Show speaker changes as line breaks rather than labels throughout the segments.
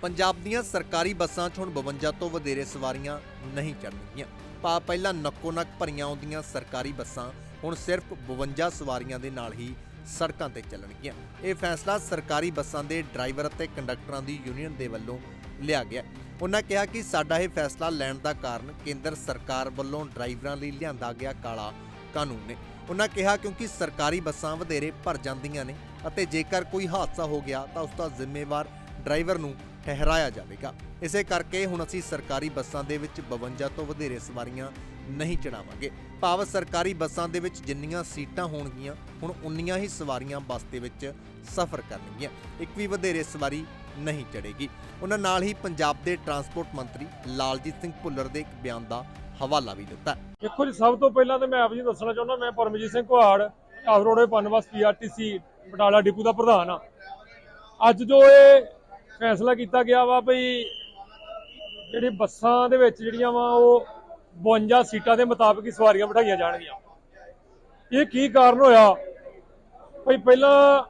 ਪੰਜਾਬ ਦੀਆਂ ਸਰਕਾਰੀ ਬੱਸਾਂ 'ਚ ਹੁਣ 52 ਤੋਂ ਵਧੇਰੇ ਸਵਾਰੀਆਂ ਨਹੀਂ ਚੜਨਗੀਆਂ ਪਾ ਪਹਿਲਾਂ ਨੱਕੋ ਨੱਕ ਭਰੀਆਂ ਆਉਂਦੀਆਂ ਸਰਕਾਰੀ ਬੱਸਾਂ ਹੁਣ ਸਿਰਫ 52 ਸਵਾਰੀਆਂ ਦੇ ਨਾਲ ਹੀ ਸੜਕਾਂ ਤੇ ਚੱਲਣਗੀਆਂ। ਇਹ ਫੈਸਲਾ ਸਰਕਾਰੀ ਬੱਸਾਂ ਦੇ ਡਰਾਈਵਰ ਅਤੇ ਕੰਡਕਟਰਾਂ ਦੀ ਯੂਨੀਅਨ ਦੇ ਵੱਲੋਂ ਲਿਆ ਗਿਆ। ਉਹਨਾਂ ਕਿਹਾ ਕਿ ਸਾਡਾ ਇਹ ਫੈਸਲਾ ਲੈਣ ਦਾ ਕਾਰਨ ਕੇਂਦਰ ਸਰਕਾਰ ਵੱਲੋਂ ਡਰਾਈਵਰਾਂ ਲਈ ਲਿਆਂਦਾ ਗਿਆ ਕਾਲਾ ਕਾਨੂੰਨ ਨੇ। ਉਹਨਾਂ ਕਿਹਾ ਕਿਉਂਕਿ ਸਰਕਾਰੀ ਬੱਸਾਂ ਵਧੇਰੇ ਭਰ ਜਾਂਦੀਆਂ ਨੇ ਅਤੇ ਜੇਕਰ ਕੋਈ ਹਾਦਸਾ ਹੋ ਗਿਆ ਤਾਂ ਉਸ ਦਾ ਜ਼ਿੰਮੇਵਾਰ ਡਰਾਈਵਰ ਨੂੰ ਠਹਿਰਾਇਆ ਜਾਵੇਗਾ। ਇਸੇ ਕਰਕੇ ਹੁਣ ਅਸੀਂ ਸਰਕਾਰੀ ਬੱਸਾਂ ਦੇ ਵਿੱਚ 52 ਤੋਂ ਵਧੇਰੇ ਸਵਾਰੀਆਂ ਨਹੀਂ ਚੜਾਵਾਂਗੇ। ਭਾਵ ਸਰਕਾਰੀ ਬੱਸਾਂ ਦੇ ਵਿੱਚ ਜਿੰਨੀਆਂ ਸੀਟਾਂ ਹੋਣਗੀਆਂ, ਹੁਣ ਉਨੀਆਂ ਹੀ ਸਵਾਰੀਆਂ ਬੱਸ ਦੇ ਵਿੱਚ ਸਫ਼ਰ ਕਰਨਗੀਆਂ। ਇੱਕ ਵੀ ਵਧੇਰੇ ਸਵਾਰੀ ਨਹੀਂ ਚੜੇਗੀ। ਉਹਨਾਂ ਨਾਲ ਹੀ ਪੰਜਾਬ ਦੇ ਟਰਾਂਸਪੋਰਟ ਮੰਤਰੀ ਲਾਲਜੀਤ ਸਿੰਘ ਭੁੱਲਰ ਦੇ ਇੱਕ ਬਿਆਨ ਦਾ ਹਵਾਲਾ ਵੀ ਦਿੱਤਾ।
ਦੇਖੋ ਜੀ, ਸਭ ਤੋਂ ਪਹਿਲਾਂ ਤਾਂ ਮੈਂ ਆਪ ਜੀ ਨੂੰ ਦੱਸਣਾ ਚਾਹੁੰਦਾ, ਮੈਂ ਪਰਮਜੀਤ ਸਿੰਘ ਕੁਹਾੜ ਆਵਰੋੜੇ ਪਨਵਸ ਪੀਆਰਟੀਸੀ, ਬਟਾਲਾ ਡਿਪੂ ਦਾ ਪ੍ਰਧਾਨ ਆ ਅੱਜ ਜੋ ਇਹ ਫੈਸਲਾ ਕੀਤਾ ਗਿਆ ਵਾ ਭਈ ਜਿਹੜੀ ਬੱਸਾਂ ਦੇ ਵਿੱਚ ਜਿਹੜੀਆਂ ਵਾ ਉਹ 52 ਸੀਟਾਂ ਦੇ ਮੁਤਾਬਕ ਹੀ ਸਵਾਰੀਆਂ ਬਿਠਾਈਆਂ ਜਾਣਗੀਆਂ। ਇਹ ਕੀ ਕਾਰਨ ਹੋਇਆ? ਭਈ ਪਹਿਲਾਂ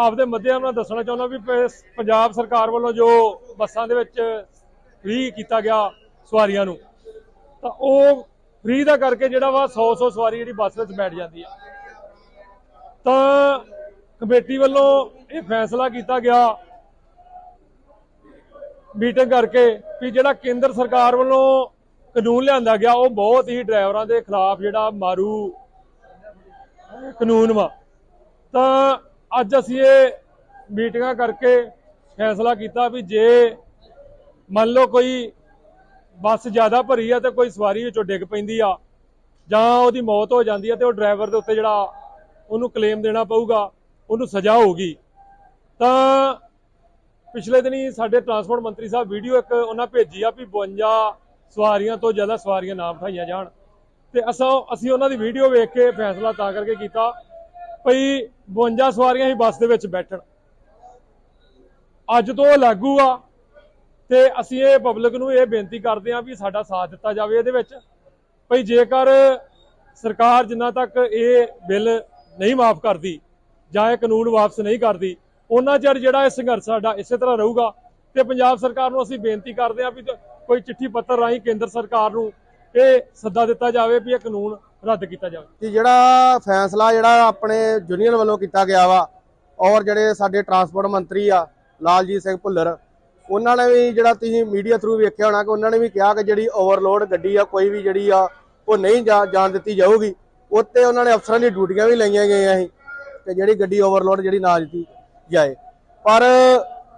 ਆਪਦੇ ਮੱਧਿਆਮ ਨਾਲ ਦੱਸਣਾ ਚਾਹੁੰਦਾ ਵੀ ਪੰਜਾਬ ਸਰਕਾਰ ਵੱਲੋਂ ਜੋ ਬੱਸਾਂ ਦੇ ਵਿੱਚ ਫ੍ਰੀ ਕੀਤਾ ਗਿਆ ਸਵਾਰੀਆਂ ਨੂੰ, ਤਾਂ ਉਹ ਫ੍ਰੀ ਦਾ ਕਰਕੇ ਜਿਹੜਾ ਵਾ 100 100 ਸਵਾਰੀ ਜਿਹੜੀ ਬੱਸ ਵਿੱਚ ਬੈਠ ਜਾਂਦੀ ਆ। ਤਾਂ ਕਮੇਟੀ ਵੱਲੋਂ ਇਹ ਫੈਸਲਾ ਕੀਤਾ ਗਿਆ ਮੀਟਿੰਗ ਕਰਕੇ ਵੀ ਜਿਹੜਾ ਕੇਂਦਰ ਸਰਕਾਰ ਵੱਲੋਂ ਕਾਨੂੰਨ ਲਿਆਂਦਾ ਗਿਆ, ਉਹ ਬਹੁਤ ਹੀ ਡਰਾਈਵਰਾਂ ਦੇ ਖਿਲਾਫ ਜਿਹੜਾ ਮਾਰੂ ਕਾਨੂੰਨ ਵਾ। ਤਾਂ ਅੱਜ ਅਸੀਂ ਇਹ ਮੀਟਿੰਗਾਂ ਕਰਕੇ ਫੈਸਲਾ ਕੀਤਾ ਵੀ ਜੇ ਮੰਨ ਲਓ ਕੋਈ ਬੱਸ ਜ਼ਿਆਦਾ ਭਰੀ ਆ ਤੇ ਕੋਈ ਸਵਾਰੀ ਵਿੱਚੋਂ ਡਿੱਗ ਪੈਂਦੀ ਆ, ਜਾਂ ਉਹਦੀ ਮੌਤ ਹੋ ਜਾਂਦੀ ਆ ਤੇ ਉਹ ਡਰਾਈਵਰ ਦੇ ਉੱਤੇ ਜਿਹੜਾ ਉਹਨੂੰ ਕਲੇਮ ਦੇਣਾ ਪਊਗਾ, ਉਹਨੂੰ ਸਜ਼ਾ ਹੋਊਗੀ। ਤਾਂ ਪਿਛਲੇ ਦਿਨੀ ਸਾਡੇ ਟਰਾਂਸਪੋਰਟ ਮੰਤਰੀ ਸਾਹਿਬ ਵੀਡੀਓ ਇੱਕ ਉਹਨਾਂ ਭੇਜੀ ਆ ਵੀ 52 ਸਵਾਰੀਆਂ ਤੋਂ ਜ਼ਿਆਦਾ ਸਵਾਰੀਆਂ ਨਾ ਬਿਠਾਈਆਂ ਜਾਣ। ਤੇ ਅਸਾਂ ਅਸੀਂ ਉਹਨਾਂ ਦੀ ਵੀਡੀਓ ਵੇਖ ਕੇ ਫੈਸਲਾ ਤਾਂ ਕਰਕੇ ਕੀਤਾ ਭਈ 52 ਸਵਾਰੀਆਂ ਹੀ ਬੱਸ ਦੇ ਵਿੱਚ ਬੈਠਣ। ਅੱਜ ਤੋਂ ਉਹ ਲਾਗੂ ਆ ਤੇ ਅਸੀਂ ਇਹ ਪਬਲਿਕ ਨੂੰ ਇਹ ਬੇਨਤੀ ਕਰਦੇ ਹਾਂ ਵੀ ਸਾਡਾ ਸਾਥ ਦਿੱਤਾ ਜਾਵੇ ਇਹਦੇ ਵਿੱਚ। ਭਈ ਜੇਕਰ ਸਰਕਾਰ ਜਿੰਨਾ ਤੱਕ ਇਹ ਬਿੱਲ ਨਹੀਂ ਮਾਫ ਕਰਦੀ ਜਾਂ ਇਹ ਕਾਨੂੰਨ ਵਾਪਸ ਨਹੀਂ ਕਰਦੀ ਉਹਨਾਂ ਚਿਰ ਜਿਹੜਾ ਇਹ ਸੰਘਰਸ਼ ਸਾਡਾ ਇਸੇ ਤਰ੍ਹਾਂ ਰਹੂਗਾ ਤੇ ਪੰਜਾਬ ਸਰਕਾਰ ਨੂੰ ਅਸੀਂ ਬੇਨਤੀ ਕਰਦੇ ਹਾਂ ਵੀ ਕੋਈ ਚਿੱਠੀ ਪੱਤਰ ਰਾਹੀਂ ਕੇਂਦਰ ਸਰਕਾਰ ਨੂੰ ਇਹ ਸੱਦਾ ਦਿੱਤਾ ਜਾਵੇ ਵੀ ਇਹ ਕਾਨੂੰਨ ਰੱਦ ਕੀਤਾ ਜਾਵੇ।
ਕਿ ਜਿਹੜਾ ਫੈਸਲਾ ਜਿਹੜਾ ਆਪਣੇ ਯੂਨੀਅਨ ਵੱਲੋਂ ਕੀਤਾ ਗਿਆ ਵਾ ਔਰ ਜਿਹੜੇ ਸਾਡੇ ਟਰਾਂਸਪੋਰਟ ਮੰਤਰੀ ਆ, ਲਾਲਜੀਤ ਸਿੰਘ ਭੁੱਲਰ, ਉਹਨਾਂ ਨੇ ਵੀ ਜਿਹੜਾ ਤੁਸੀਂ ਮੀਡੀਆ ਥਰੂ ਵੇਖਿਆ ਹੋਣਾ ਕਿ ਉਹਨਾਂ ਨੇ ਵੀ ਕਿਹਾ ਕਿ ਜਿਹੜੀ ਓਵਰਲੋਡ ਗੱਡੀ ਆ, ਕੋਈ ਵੀ ਜਿਹੜੀ ਆ, ਉਹ ਨਹੀਂ ਜਾ- ਜਾਣ ਦਿੱਤੀ ਜਾਊਗੀ। ਉੱਤੇ ਉਹਨਾਂ ਨੇ ਅਫਸਰਾਂ ਦੀ ਡਿਊਟੀਆਂ ਵੀ ਲਈਆਂ ਗਈਆਂ ਸੀ ਤੇ ਜਿਹੜੀ ਗੱਡੀ ਓਵਰਲੋਡ ਜਿਹੜੀ ਨਾ ਦਿੱਤੀ। ਜਾਏ। ਪਰ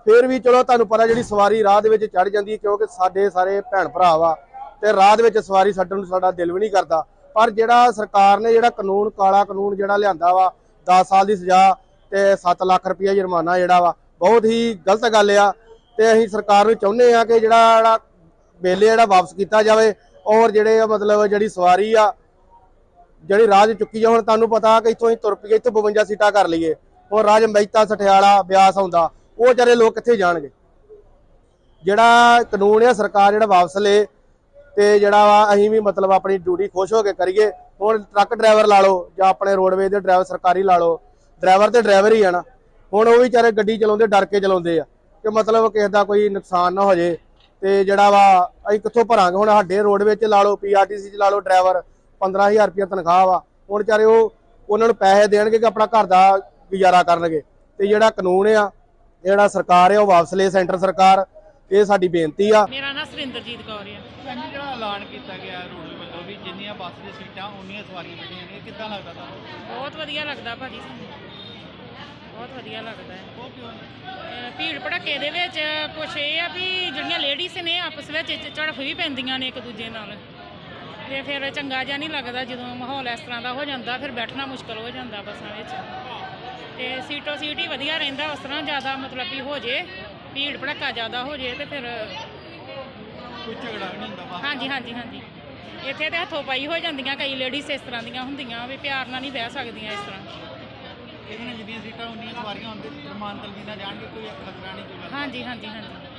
ਫਿਰ ਵੀ ਚਲੋ ਤੁਹਾਨੂੰ ਪਤਾ ਜਿਹੜੀ ਸਵਾਰੀ ਰਾਹ ਦੇ ਵਿੱਚ ਚੜ ਜਾਂਦੀ ਹੈ, ਕਿਉਂਕਿ ਸਾਡੇ ਸਾਰੇ ਭੈਣ ਭਰਾ ਵਾ ਤੇ ਰਾਹ ਦੇ ਵਿੱਚ ਸਵਾਰੀ ਛੱਡਣ ਨੂੰ ਸਾਡਾ ਦਿਲ ਵੀ ਨਹੀਂ ਕਰਦਾ। ਪਰ ਜਿਹੜਾ ਸਰਕਾਰ ਨੇ ਜਿਹੜਾ ਕਾਨੂੰਨ, ਕਾਲਾ ਕਾਨੂੰਨ ਜਿਹੜਾ ਲਿਆਂਦਾ ਵਾ 10 ਸਾਲ ਦੀ ਸਜ਼ਾ ਤੇ 7 ਲੱਖ ਰੁਪਇਆ ਜੁਰਮਾਨਾ ਜਿਹੜਾ ਵਾ, ਬਹੁਤ ਹੀ ਗਲਤ ਗੱਲ ਆ। ਤੇ ਅਸੀਂ ਸਰਕਾਰ ਨੂੰ ਚਾਹੁੰਦੇ ਆ ਕਿ ਜਿਹੜਾ ਜਿਹੜਾ ਜਿਹੜਾ ਵਾਪਸ ਕੀਤਾ ਜਾਵੇ ਔਰ ਜਿਹੜੇ ਮਤਲਬ ਜਿਹੜੀ ਸਵਾਰੀ ਆ, ਜਿਹੜੀ ਰਾਹ ਚੁੱਕੀ ਜਾ ਹੁਣ ਤੁਹਾਨੂੰ ਪਤਾ ਕਿ ਇੱਥੋਂ ਹੀ ਤੁਰ ਪਈਏ, ਇੱਥੋਂ 52 ਸੀਟਾਂ ਕਰ ਲਈਏ। ਹੁਣ ਰਾਜ ਮਹਿਤਾ ਸਠਿਆਲਾ ਬਿਆਸ ਆਉਂਦਾ, ਉਹ ਵਿਚਾਰੇ ਲੋਕ ਕਿੱਥੇ ਜਾਣਗੇ? ਜਿਹੜਾ ਕਾਨੂੰਨ ਆ, ਸਰਕਾਰ ਜਿਹੜਾ ਵਾਪਸ ਲੇ ਤੇ ਜਿਹੜਾ ਵਾ ਅਸੀਂ ਵੀ ਮਤਲਬ ਆਪਣੀ ਡਿਊਟੀ ਖੁਸ਼ ਹੋ ਕੇ ਕਰੀਏ, ਹੁਣ ਟਰੱਕ ਡਰਾਈਵਰ ਲਾ ਲਓ ਜਾਂ ਆਪਣੇ ਰੋਡਵੇ ਦੇ ਡਰਾਈਵਰ ਸਰਕਾਰੀ ਲਾ ਲਓ, ਡਰਾਈਵਰ ਤੇ ਡਰਾਈਵਰ ਹੀ ਆ ਨਾ। ਹੁਣ ਉਹ ਵੀ ਵਿਚਾਰੇ ਗੱਡੀ ਚਲਾਉਂਦੇ, ਡਰ ਕੇ ਚਲਾਉਂਦੇ ਆ ਕਿ ਮਤਲਬ ਕਿਸੇ ਦਾ ਕੋਈ ਨੁਕਸਾਨ ਨਾ ਹੋ ਜੇ ਤੇ ਜਿਹੜਾ ਵਾ ਅਸੀਂ ਕਿੱਥੋਂ ਭਰਾਂਗੇ? ਹੁਣ ਸਾਡੇ ਰੋਡਵੇ 'ਚ ਲਾ ਲਓ ਪੀਆਰਟੀਸੀ 'ਚ ਲਾ ਲਓ ਡਰਾਈਵਰ 15000 ਰੁਪਏ ਤਨਖਾਹ ਵਾ। ਹੁਣ ਵਿਚਾਰੇ ਉਹ, ਉਹਨਾਂ ਨੂੰ ਪੈਸੇ ਦੇਣਗੇ ਕਿ ਆਪਣਾ ਘਰ ਦਾ ਗੁਜ਼ਾਰਾ ਕਰਨਗੇ। ਤੇ ਜਿਹੜਾ ਕਾਨੂੰਨ ਆ ਜਿਹੜਾ ਸਰਕਾਰ ਆ ਉਹ ਵਾਪਸ ਲੈ ਸੈਂਟਰ ਸਰਕਾਰ। ਇਹ ਸਾਡੀ ਬੇਨਤੀ ਆ।
ਮੇਰਾ ਨਾਮ ਸੁਰਿੰਦਰਜੀਤ ਕੌਰ ਆ।
ਕਹਿੰਦੇ ਜਿਹੜਾ ਐਲਾਨ ਕੀਤਾ ਗਿਆ ਰੋਡ ਵੱਲੋਂ ਵੀ ਜਿੰਨੀਆਂ ਬੱਸ ਦੀਆਂ ਸੀਟਾਂ ਉਨੀਆਂ ਸਵਾਰੀਆਂ ਬੈਠੀਆਂ ਨੇ ਕਿੱਦਾਂ ਲੱਗਦਾ ਤੁਹਾਨੂੰ?
ਬਹੁਤ ਵਧੀਆ ਲੱਗਦਾ ਭਾਜੀ ਸਾਨੂੰ। ਬਹੁਤ ਵਧੀਆ ਲੱਗਦਾ ਹੈ।
ਉਹ ਕਿਉਂ
ਅਹ ਭੀੜ ਭੜੱਕੇ ਦੇ ਵਿੱਚ ਕੁਛ ਇਹ ਆ ਵੀ ਜਿਹੜੀਆਂ ਲੇਡੀਜ਼ ਨੇ ਆਪਸ ਵਿੱਚ ਝੜਫ ਵੀ ਪੈਂਦੀਆਂ ਨੇ ਇੱਕ ਦੂਜੇ ਨਾਲ। ਤੇ ਫਿਰ ਚੰਗਾ ਜਿਹਾ ਨਹੀਂ ਲੱਗਦਾ ਜਦੋਂ ਮਾਹੌਲ ਇਸ ਤਰ੍ਹਾਂ ਦਾ ਹੋ ਜਾਂਦਾ ਫਿਰ ਬੈਠਣਾ ਮੁਸ਼ਕਲ ਹੋ ਜਾਂਦਾ ਬੱਸਾਂ ਵਿੱਚ। ਤੇ ਸੀਟੋ ਸੀਟ ਵਧੀਆ ਰਹਿੰਦਾ ਉਸ ਤਰ੍ਹਾਂ ਜ਼ਿਆਦਾ ਮਤਲਬ ਵੀ ਹੋ ਜੇ ਭੀੜ ਭੜੱਕਾ ਜ਼ਿਆਦਾ ਹੋ ਜੇ ਤੇ ਫਿਰ
ਕੋਈ ਝਗੜਾ ਵੀ ਨਹੀਂ ਹੁੰਦਾ ਬਾਹਰ।
ਹਾਂਜੀ ਹਾਂਜੀ ਹਾਂਜੀ। ਇੱਥੇ ਤੇ ਹੱਥੋਂ ਪਾਈ ਹੋ ਜਾਂਦੀਆਂ ਕਈ ਲੇਡੀਜ਼ ਇਸ ਤਰ੍ਹਾਂ ਦੀਆਂ ਹੁੰਦੀਆਂ ਵੀ ਪਿਆਰ ਨਾਲ ਨਹੀਂ ਬਹਿ ਸਕਦੀਆਂ ਇਸ ਤਰ੍ਹਾਂ।
ਇਹਦੇ ਨਾਲ ਜਿੰਨੀਆਂ ਸੀਟਾਂ ਉਨੀਆਂ ਸਵਾਰੀਆਂ ਹੁੰਦੇ ਰਮਾਨ ਤਲਵੀ ਨਾਲ ਜਾਣਗੇ ਕੋਈ ਖਤਰਾ ਨਹੀਂ ਕੋਈ ਗੱਲ
ਹਾਂਜੀ ਹਾਂਜੀ ਹਾਂਜੀ।